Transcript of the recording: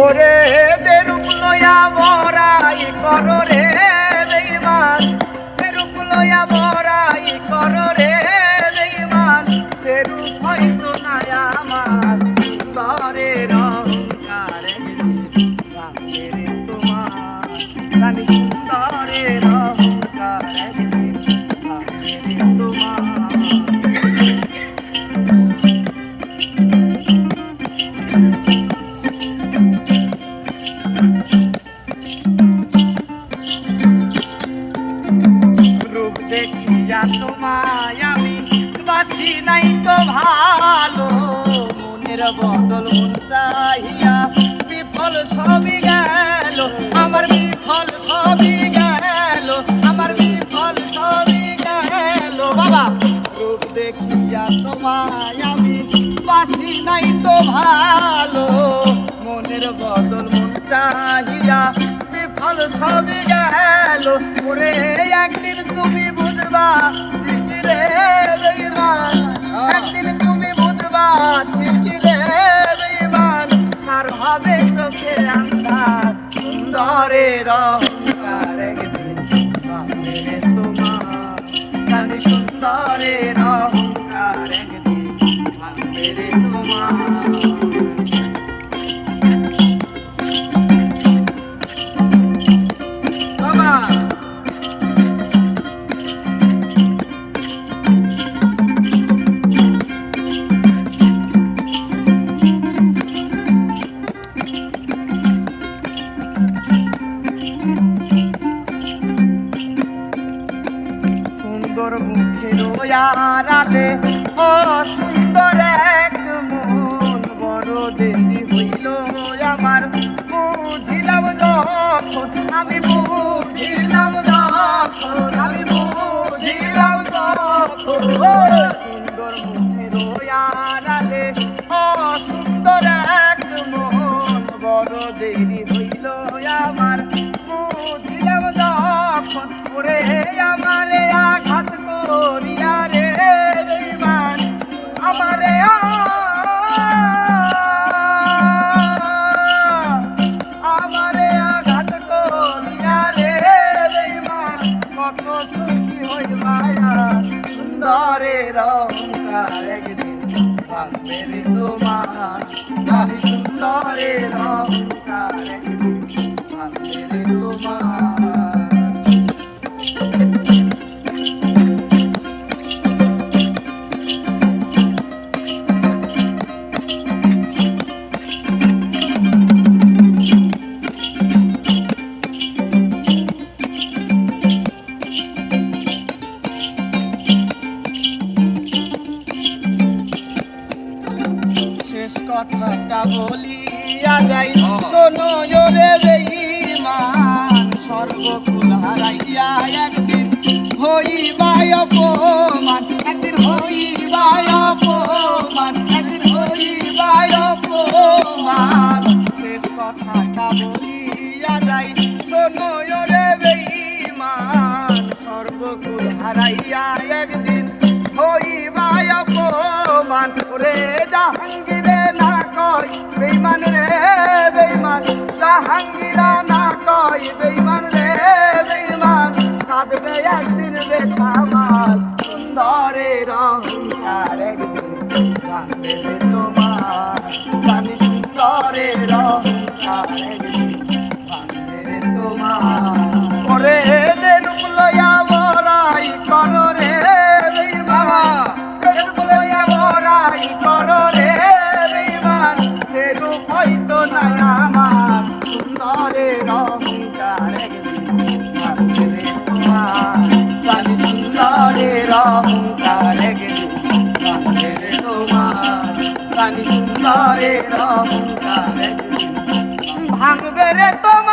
ওরে দেরুপ নয়া বরাই করো রে। ভালো, মনের বদল মন চাহিয়া বিফল সবই গেল, আমার বিফল সবই গেল, আমার বিফল সবই গেল। বাবা, রূপ দেখিয়া তোমায় আমি বাসি নাই তো ভালো, মনের বদল মন চাহিয়া বিফল সবই গেল। একদিন তুমি বুঝবা সুন্দরে রঙার সুন্দর মুখের আড়ালে সুন্দর এক মন বড় দেরি হইল আমার। সুন্দরে রঙার একদিন তোমার কথাটা বলিয়া যাই। শোনো রে বেঈমান, সর্বকুল হারাইয়া একদিন হইবায় অপমান, একদিন হইবায় অপমান, একদিন হইবায় অপমান। শেষ কথাটা বলিয়া যাই। শোনো রে বেঈমান, সর্বকুল হারাইয়া একদিন হইবায় অপমান। রে জাহাঙ্গীরে না কই বেইমান রে বেইমান জাহাঙ্গীরা না কই বেইমান রে বেইমান কাঁদবে একদিন বেসামাল সুন্দরে রঙার একদিন কাঁদবে তোমার জানি সুন্দরে রঙার একদিন ভাঙবে রে তো